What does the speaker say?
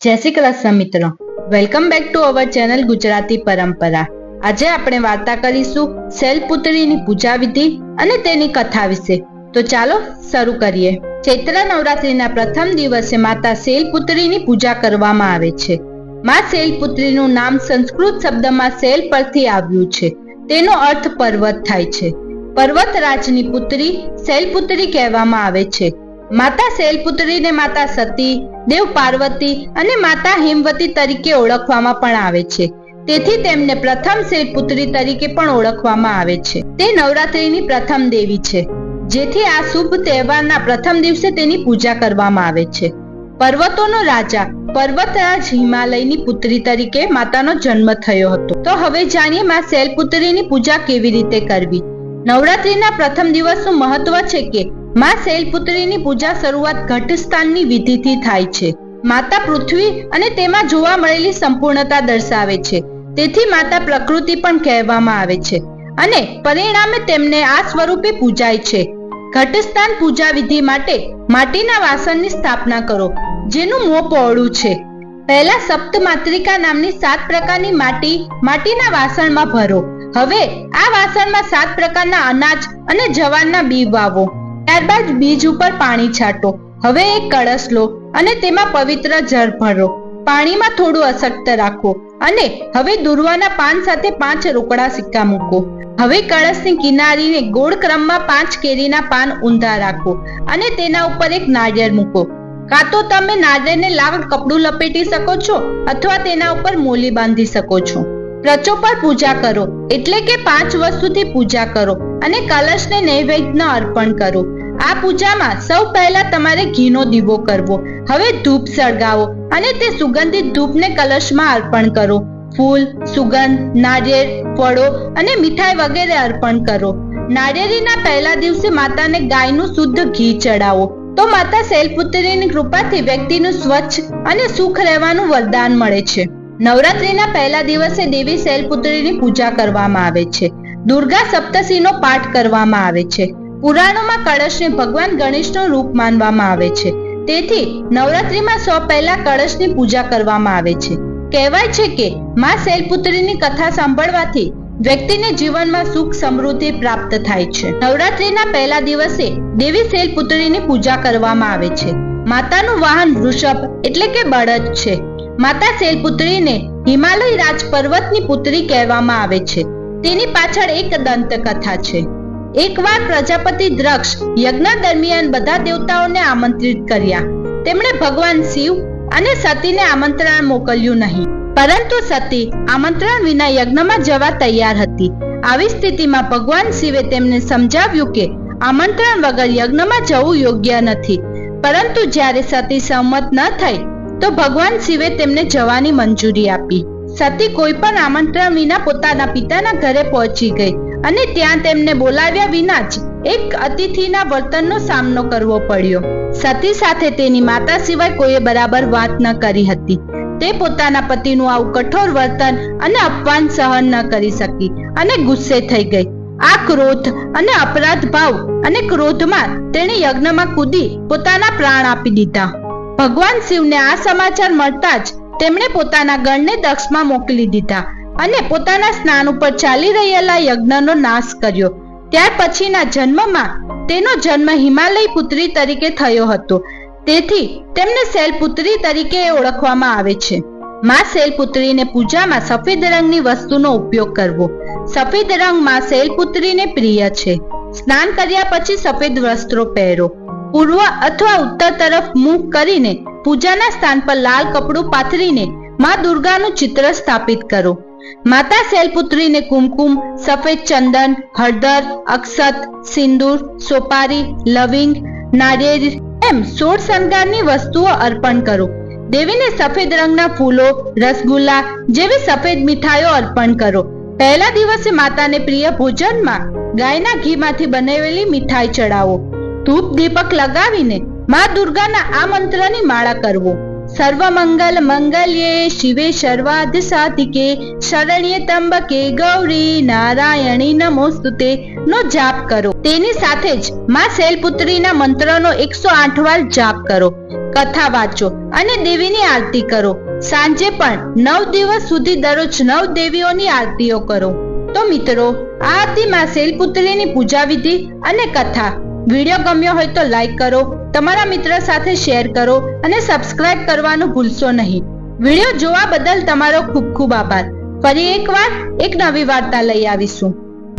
જય શ્રી કૃષ્ણ મિત્રો. Welcome back to our channel Gujarati પરંપરા. આજે આપણે વાર્તા કરીશું શૈલપુત્રીની પૂજા વિધિ અને તેની કથા વિશે. તો ચાલો શરૂ કરીએ. ચૈત્ર નવરાત્રીના પ્રથમ દિવસે માતા શૈલપુત્રીની પૂજા કરવામાં આવે છે. માં શૈલપુત્રીનું નામ સંસ્કૃત શબ્દમાં શૈલ પરથી આવ્યું છે. તેનો અર્થ પર્વત થાય છે. પર્વતરાજની પુત્રી શૈલપુત્રી કહેવામાં આવે છે. માતા શૈલપુત્રીને માતા સતી, દેવ પાર્વતી અને માતા હેમવતી તરીકે ઓળખવામાં પણ આવે છે. તેથી તેમને પ્રથમ શૈલપુત્રી તરીકે પણ ઓળખવામાં આવે છે. તે નવરાત્રીની પ્રથમ દેવી છે. જેથી આ શુભ તહેવારના પ્રથમ દિવસે તેની પૂજા કરવામાં આવે છે. પર્વતોનો રાજા પર્વતરાજ હિમાલયની પુત્રી તરીકે માતાનો જન્મ થયો હતો. તો હવે જાણીએ માં શૈલપુત્રીની પૂજા કેવી રીતે કરવી? નવરાત્રીના પ્રથમ દિવસનું મહત્વ છે કે માં શૈલપુત્રીની પૂજા શરૂઆત ઘટસ્થાનની વિધિથી થાય છે. માતા પૃથ્વી અને તેમાં જોવા મળેલી સંપૂર્ણતા દર્શાવે છે. તેથી માતા પ્રકૃતિ પણ કહેવામાં આવે છે અને પરિણામે તેમને આ સ્વરૂપે પૂજાય છે. ઘટસ્થાન પૂજા વિધિ માટે માટીના વાસણની સ્થાપના કરો, જેનું મોં પહોળું છે. પહેલા સપ્તમાત્રિકા નામની સાત પ્રકારની માટી માટીના વાસણમાં ભરો. હવે આ વાસણમાં સાત પ્રકારના અનાજ અને જવારના બી વાવો. ત્યારબાદ બીજ ઉપર પાણી છાંટો. હવે એક કળશ લો અને તેમાં પવિત્ર જળ ભરો. પાણીમાં થોડું અશક્ત રાખો અને હવે દુર્વાના પાન સાથે પાંચ રોકડા સિક્કા મૂકો. હવે કળશની કિનારીને ગોળ ક્રમમાં પાંચ કેરીના પાન ઊંધા રાખો અને તેના ઉપર એક નાળિયેર મૂકો. કાં તો તમે નાળિયેરને લાલ કપડું લપેટી શકો છો અથવા તેના ઉપર મોલી બાંધી શકો છો. પ્રચોપર પૂજા કરો એટલે કે પાંચ વસ્તુથી પૂજા કરો અને કલશને નૈવેદ્ય અર્પણ કરો. આ પૂજામાં સૌ પહેલા તમારે ઘીનો દીવો કરવો. હવે ધૂપ સળગાવો અને તે સુગંધિત ધૂપને કલશમાં અર્પણ કરો. ફૂલ, સુગંધ, નારિયેળ, ફળો અને મીઠાઈ વગેરે અર્પણ કરો. નારિયેળીના પહેલા દિવસે માતાને ગાયનું શુદ્ધ ઘી ચડાવો. તો માતા શૈલપુત્રીની કૃપાથી વ્યક્તિનું સ્વચ્છ અને સુખ રહેવાનું વરદાન મળે છે. નવરાત્રીના પહેલા દિવસે દેવી શૈલપુત્રીની પૂજા કરવામાં આવે છે. દુર્ગા સપ્તશીનો પાઠ કરવામાં આવે છે. પુરાણોમાં કળશને ભગવાન ગણેશનું રૂપ માનવામાં આવે છે. તેથી નવરાત્રીમાં સૌ પહેલા કળશની પૂજા કરવામાં આવે છે. કહેવાય છે કે મા શૈલપુત્રીની કથા સાંભળવાથી વ્યક્તિને જીવનમાં સુખ સમૃદ્ધિ પ્રાપ્ત થાય છે. નવરાત્રીના પહેલા દિવસે દેવી શૈલપુત્રીની પૂજા કરવામાં આવે છે. માતાનું વાહન વૃષભ એટલે કે બળદ છે. માતા શૈલપુત્રીને હિમાલય રાજ પર્વતની પુત્રી કહેવામાં આવે છે. તેની પાછળ એક દંત કથા છે. એકવાર પ્રજાપતિ દ્રક્ષ યજ્ઞ દરમિયાન બધા દેવતાઓને આમંત્રિત કર્યા. તેમણે ભગવાન શિવ અને સતીને આમંત્રણ મોકલ્યું નહીં. પરંતુ સતી આમંત્રણ વિના યજ્ઞમાં જવા તૈયાર હતી. આવી સ્થિતિમાં ભગવાન શિવે તેમને સમજાવ્યું કે આમંત્રણ વગર યજ્ઞમાં જવું યોગ્ય નથી. પરંતુ જ્યારે સતી સંમત ન થઈ, તો ભગવાન શિવે તેમને જવાની મંજૂરી આપી. સતી કોઈ પણ આમંત્રણ વિના પોતાના પિતાના ઘરે પહોંચી ગઈ. અને ત્યાં તેમને બોલાવ્યા વિના જ એક અતિથિના વર્તનનો સામનો કરવો પડ્યો. સતી સાથે તેની માતા સિવાય કોઈએ બરાબર વાત ન કરી હતી. તે પોતાના પતિનું આવું કઠોર વર્તન અને અપમાન સહન ન કરી શકી અને ગુસ્સે થઈ ગઈ. આ ક્રોધ અને અપરાધ ભાવ અને ક્રોધમાં તેણે યજ્ઞમાં કૂદી પોતાના પ્રાણ આપી દીધા. ભગવાન શિવને આ સમાચાર મળતા જ તેમણે પોતાના ગણને દક્ષમાં મોકલી દીધા. અને પોતાના સ્નાન ઉપર ચાલી રહેલા યજ્ઞનો નાશ કર્યો. ત્યાર પછીના જન્મમાં તેનો જન્મ હિમાલય પુત્રી તરીકે થયો હતો. તેથી તેમને શૈલપુત્રી તરીકે ઓળખવામાં આવે છે. માં શૈલપુત્રીને પૂજામાં સફેદ રંગની વસ્તુનો ઉપયોગ કરવો. સફેદ રંગમાં શૈલપુત્રીને પ્રિય છે. સ્નાન કર્યા પછી સફેદ વસ્ત્રો પહેરો. પૂર્વ અથવા ઉત્તર તરફ મુખ કરીને પૂજાના સ્થાન પર લાલ કપડું પાથરીને માં દુર્ગાનું ચિત્ર સ્થાપિત કરો. માતા શૈલપુત્રીને કુમકુમ, સફેદ ચંદન, હળદર, અક્ષત, સિંદૂર, સોપારી, લવિંગ, નારિયેળ એમ સોળ શણગારની વસ્તુઓ અર્પણ કરો. દેવીને સફેદ રંગના ફૂલો, રસગુલ્લા જેવી સફેદ મીઠાઈઓ અર્પણ કરો. પહેલા દિવસે માતાને પ્રિય ભોજનમાં ગાયના ઘીમાંથી બનાવેલી મીઠાઈ ચડાવો. ધૂપ દીપક લગાવીને મા દુર્ગાના આ મંત્રની માળા કરવો. સર્વ મંગલ મંગલ્યે શિવે સર્વાધ સાધિકે શરણ્ય ત્રંબકે ગૌરી નારાયણી નમોસ્તુતે નો જાપ કરો। તેની સાથે જ માં શૈલપુત્રીના મંત્રનો એકસો આઠ વાર જાપ કરો। કથા વાંચો અને દેવીની આરતી કરો। સાંજે પણ નવ દિવસ સુધી દરરોજ નવ દેવીઓની આરતીઓ કરો। તો મિત્રો આ માં શૈલપુત્રીની પૂજા વિધિ અને કથા. વીડિયો ગમ્યો હોય તો લાઈક કરો તમારા મિત્ર સાથે શેર કરો અને સબસ્ક્રાઇબ કરવાનું ભૂલશો નહીં. વીડિયો જોવા બદલ તમારો ખૂબ ખૂબ આભાર. ફરી એકવાર એક નવી વાર્તા લઈ આવીશું.